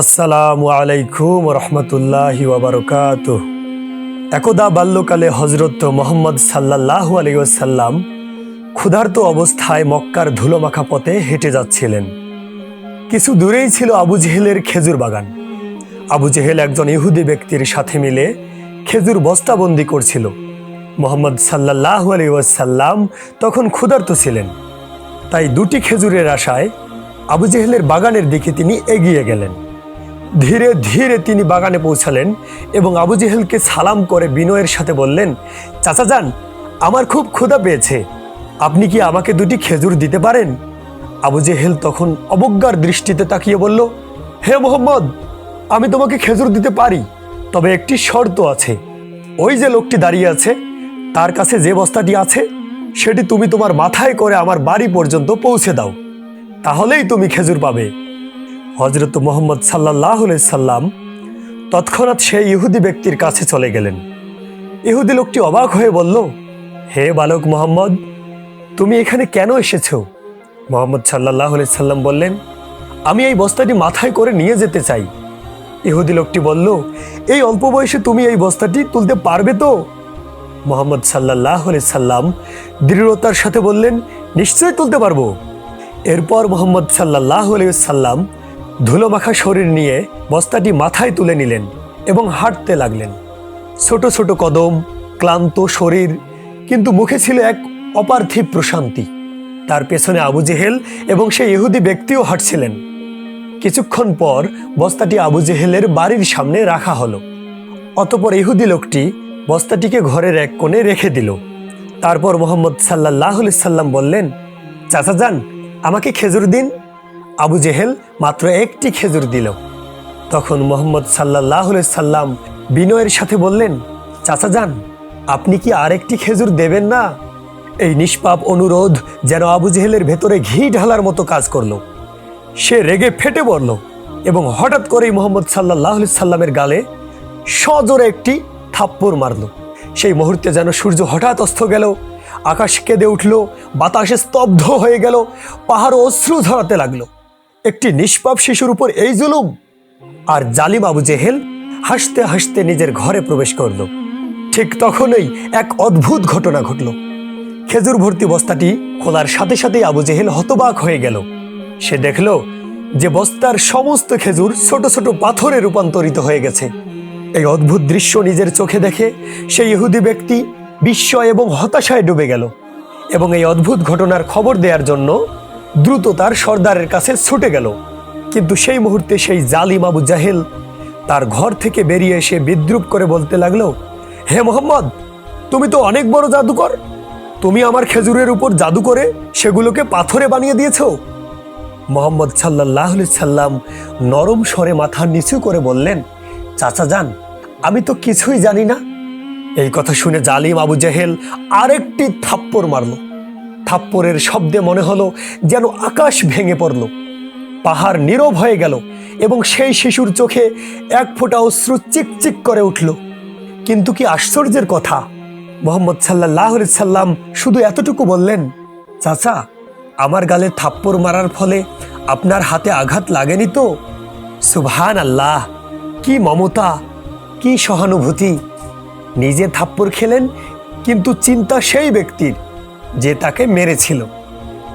আসসালামু আলাইকুম রহমতুল্লাহ ওবরকাত একদা বাল্যকালে হজরত মোহাম্মদ সাল্লাহ আলাইসাল্লাম ক্ষুধার্ত অবস্থায় মক্কার ধুলোমাখা পথে হেঁটে যাচ্ছিলেন। কিছু দূরেই ছিল আবু জেহেলের খেজুর বাগান। আবু জেহেল একজন ইহুদি ব্যক্তির সাথে মিলে খেজুর বস্তাবন্দি করছিল। মোহাম্মদ সাল্লাহ আলাইসাল্লাম তখন ক্ষুধার্ত ছিলেন। তাই দুটি খেজুরের আশায় আবু জেহেলের বাগানের দিকে তিনি এগিয়ে গেলেন। ধীরে ধীরে তিনি বাগানে পৌঁছালেন এবং আবু জেহেলকে সালাম করে বিনয়ের সাথে বললেন, চাচা যান, আমার খুব ক্ষুধা পেয়েছে। আপনি কি আমাকে দুটি খেজুর দিতে পারেন? আবু জেহেল তখন অবজ্ঞার দৃষ্টিতে তাকিয়ে বলল, হে মোহাম্মদ, আমি তোমাকে খেজুর দিতে পারি, তবে একটি শর্ত আছে। ওই যে লোকটি দাঁড়িয়ে আছে, তার কাছে যে বস্তাটি আছে, সেটি তুমি তোমার মাথায় করে আমার বাড়ি পর্যন্ত পৌঁছে দাও। তাহলেই তুমি খেজুর পাবে। হজরত মোহাম্মদ সাল্লাহ সাল্লাম তৎক্ষণাৎ সেই ইহুদি ব্যক্তির কাছে চলে গেলেন। ইহুদি লোকটি অবাক হয়ে বলল, হে বালক মোহাম্মদ, তুমি এখানে কেন এসেছ? মোহাম্মদ সাল্লাহ সাল্লাম বললেন, আমি এই বস্তাটি মাথায় করে নিয়ে যেতে চাই। ইহুদি লোকটি বলল, এই অল্প বয়সে তুমি এই বস্তাটি তুলতে পারবে তো? মোহাম্মদ সাল্লাহ সাল্লাম দৃঢ়তার সাথে বললেন, নিশ্চয়ই তুলতে পারব। এরপর মোহাম্মদ সাল্লাহ সাল্লাম ধুলোমাখা শরীর নিয়ে বস্তাটি মাথায় তুলে নিলেন এবং হাঁটতে লাগলেন। ছোট ছোট কদম, ক্লান্ত শরীর, কিন্তু মুখে ছিল এক অপার্থিব প্রশান্তি। তার পেছনে আবু জেহেল এবং সেই ইহুদি ব্যক্তিও হাঁটছিলেন। কিছুক্ষণ পর বস্তাটি আবু জেহেলের বাড়ির সামনে রাখা হলো। অতপর ইহুদি লোকটি বস্তাটিকে ঘরের এক কোণে রেখে দিল। তারপর মোহাম্মদ সাল্লাহ সাল্লাম বললেন, চাচা যান, আমাকে খেজুর দিন। আবু জেহেল মাত্র একটি খেজুর দিল। তখন মোহাম্মদ সাল্লাহ সাল্লাম বিনয়ের সাথে বললেন, চাচা যান, আপনি কি আরেকটি খেজুর দেবেন না? এই নিষ্পাপ অনুরোধ যেন আবু জেহেলের ভেতরে ঘি ঢালার মতো কাজ করল। সে রেগে ফেটে পড়ল এবং হঠাৎ করেই মোহাম্মদ সাল্লাহ সাল্লামের গালে সজোরে একটি থাপ্পড় মারল। সেই মুহূর্তে যেন সূর্য হঠাৎ অস্ত গেল, আকাশ কেঁদে উঠল, বাতাসে স্তব্ধ হয়ে গেল, পাহাড় অশ্রু ধরাতে লাগল। একটি নিষ্পাপ শিশুর উপর এই জুলুম। আর জালিম আবু জেহেল হাসতে হাসতে নিজের ঘরে প্রবেশ করল। ঠিক তখনই এক অদ্ভুত ঘটনা ঘটল। খেজুর ভর্তি বস্তাটি খোলার সাথে সাথেই আবু জেহেল হতবাক হয়ে গেল। সে দেখল যে বস্তার সমস্ত খেজুর ছোট ছোট পাথরে রূপান্তরিত হয়ে গেছে। এই অদ্ভুত দৃশ্য নিজের চোখে দেখে সেই ইহুদি ব্যক্তি বিস্ময় এবং হতাশায় ডুবে গেল। এবং এই অদ্ভুত ঘটনার খবর দেওয়ার জন্য দ্রুত তার সর্দারের কাছে ছুটে গেল। কিন্তু সেই মুহূর্তে সেই জালিম আবু জাহেল তার ঘর থেকে বেরিয়ে এসে বিদ্রুপ করে বলতে লাগল, হে মোহাম্মদ, তুমি তো অনেক বড় জাদুকর। তুমি আমার খেজুরের উপর জাদু করে সেগুলোকে পাথরে বানিয়ে দিয়েছ। মোহাম্মদ সাল্লাহ সাল্লাম নরম স্বরে মাথা নিচু করে বললেন, চাচা যান, আমি তো কিছুই জানি না। এই কথা শুনে জালিম আবু জাহেল আরেকটি থাপ্পড় মারল। থাপ্পড়ের শব্দে মনে হলো যেন আকাশ ভেঙে পড়ল। পাহাড় নীরব হয়ে গেল এবং সেই শিশুর চোখে এক ফোঁটা অশ্রু চিকচিক করে উঠল। কিন্তু কি আশ্চর্যের কথা? মোহাম্মদ সাল্লাহ সাল্লাম শুধু এতটুকু বললেন, চাচা, আমার গালে থাপ্পড় মারার ফলে আপনার হাতে আঘাত লাগেনি তো? সুবহান আল্লাহ কি মমতা, কি সহানুভূতি। নিজে থাপ্পড় খেলেন, কিন্তু চিন্তা সেই ব্যক্তির। যে তাকে মেরেছিল।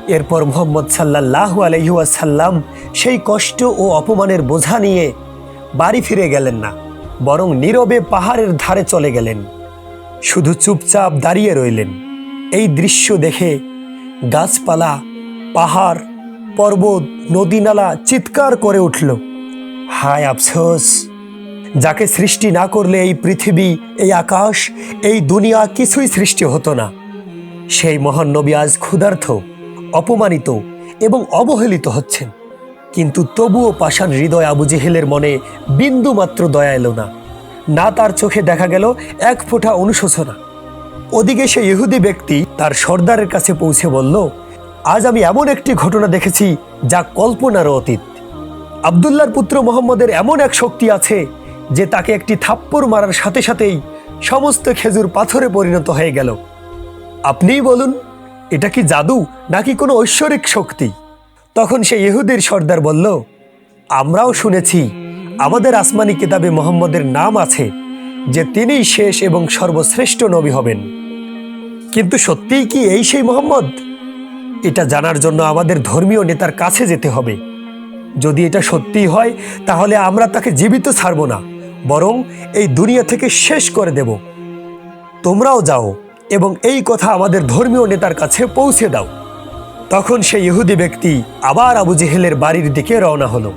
এরপর মোহাম্মদ সাল্লাহ আলহিউসাল্লাম সেই কষ্ট ও অপমানের বোঝা নিয়ে বাড়ি ফিরে গেলেন না, বরং নীরবে পাহাড়ের ধারে চলে গেলেন। শুধু চুপচাপ দাঁড়িয়ে রইলেন। এই দৃশ্য দেখে গাছপালা, পাহাড়, পর্বত, নদীনালা চিৎকার করে উঠল। হায় আফসোস! যাকে সৃষ্টি না করলে এই পৃথিবী, এই আকাশ, এই দুনিয়া কিছুই সৃষ্টি হতো না। সেই মহান নবী আজ ক্ষুধার্থ, অপমানিত এবং অবহেলিত হচ্ছেন। কিন্তু তবুও পাষাণ হৃদয় আবু জেহেলের মনে বিন্দু মাত্র দয়া এলো না। না তার চোখে দেখা গেল এক ফোঁটা অনুশোচনা। ওদিকে সে ইহুদি ব্যক্তি তার সর্দারের কাছে পৌঁছে বলল, আজ আমি এমন একটি ঘটনা দেখেছি যা কল্পনারও অতীত। আবদুল্লার পুত্র মোহাম্মদের এমন এক শক্তি আছে যে তাকে একটি থাপ্পড় মারার সাথে সাথেই সমস্ত খেজুর পাথরে পরিণত হয়ে গেল। আপনিই বলুন, এটা কি জাদু নাকি কোনো ঐশ্বরিক শক্তি? তখন সে ইহুদির সর্দার বলল, আমরাও শুনেছি, আমাদের আসমানি কিতাবে মোহাম্মদের নাম আছে, যে তিনিই শেষ এবং সর্বশ্রেষ্ঠ নবী হবেন। কিন্তু সত্যিই কি এই সেই মোহাম্মদ? এটা জানার জন্য আমাদের ধর্মীয় নেতার কাছে যেতে হবে। যদি এটা সত্যিই হয়, তাহলে আমরা তাকে জীবিত ছাড়ব না, বরং এই দুনিয়া থেকে শেষ করে দেব। তোমরাও যাও এবং এই কথা আমাদের ধর্মীয় নেতার কাছে পৌঁছে দাও। তখন সেই ইহুদি ব্যক্তি আবার আবু জেহেলের বাড়ির দিকে রওনা হলো।